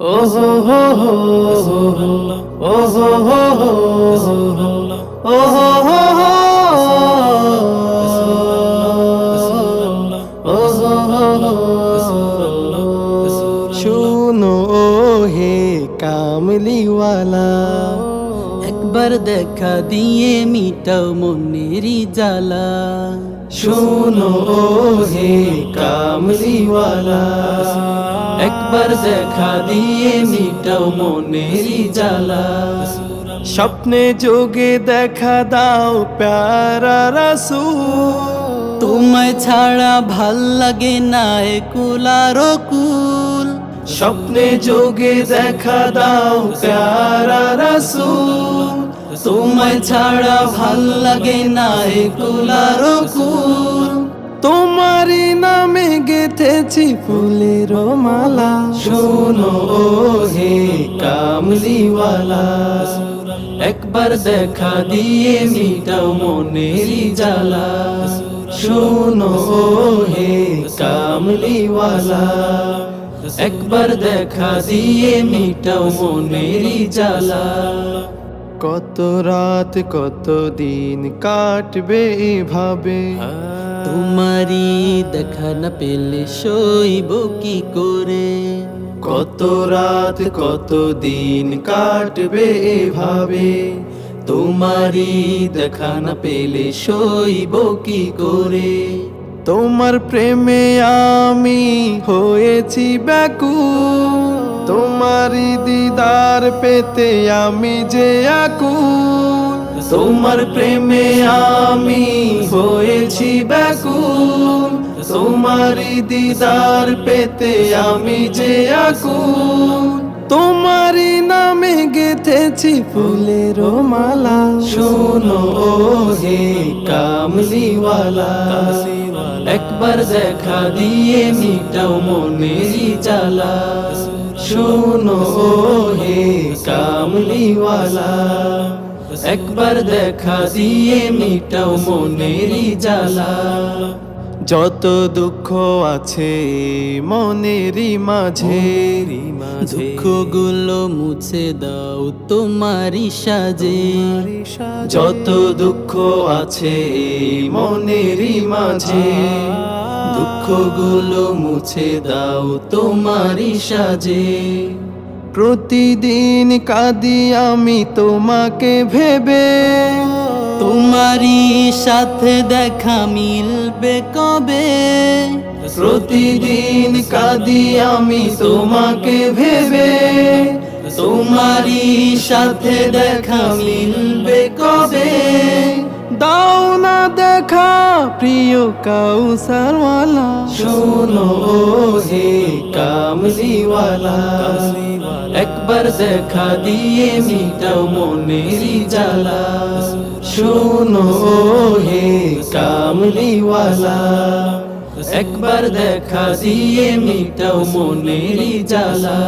ও হো হো হো ও হো শুনো হে কামলিওয়ালা, একবার দেখা দিয়ে মিটাও মনেরই জ্বালা। শুনো হে কামলিওয়ালা একবার দেখা দিয়ে মিটাও মনেরই জ্বালা। স্বপ্নে যোগে দেখা দাও প্যারা রাসূল। তোমায় ছাড়া ভালো লাগে না একুলার কুল স্বপ্নে যোগে দেখা দাও প্যারা রাসূল। তোমায় ছাড়া ভালো লাগে না একুলার কুল তোমারই নামে গেথেছি ফুলের মালা। শোনো হে কামলিওয়ালা একবার দেখা দিয়ে মিটাও মনেরই জ্বালা। শোনো হে কামলিওয়ালা একবার দেখা দিয়ে মিটাও মনেরই জ্বালা। কত রাত কত দিন কাটবে এভাবে? তোমারই দেখা না পেলে সইব কি করে? কত রাত, কত দিন কাটবে এভাবে? তোমারই দেখা না পেলে সইব কি করে? তোমার প্রেমে আমি হয়েছি ব্যাকুল। তোমারই দিদার পেতে আমি যে আকুল। তোমার প্রেমে আমি হয়েছি ব্যাকুল। তোমারই দিদার পেতে আমি যে আকুল। তোমারই নামে গেথেছি ফুলের মালা। শোনো ও হে কামলিওয়ালা, একবার দেখা দিয়ে মিটাও মনেরই জ্বালা শোনো ও হে কামলিওয়ালা, একবার দেখা দিয়ে মিটাও মনেরই জ্বালা যত দুঃখ আছে মনেরই মাঝে দুঃখগুলো মুছে দাও তোমারই সাজে। যত দুঃখ আছে মনেরই মাঝে দুঃখগুলো মুছে দাও তোমারই সাজে। প্রতিদিন কাঁদি আমি তোমাকে ভেবে। তোমারই সাথে দেখা মিলবে কবে? প্রতিদিন কাঁদি আমি তোমাকে ভেবে। তোমারই সাথে দেখা মিলবে কবে? দাও না দেখা প্রিয় কাউসারওয়ালা। শোনো হে কামলিওয়ালা। একবার দেখা দিয়ে মিটাও মনেরই জ্বালা শোনো হে কামলিওয়ালা একবার দেখা দিয়ে মিটাও মনেরই জ্বালা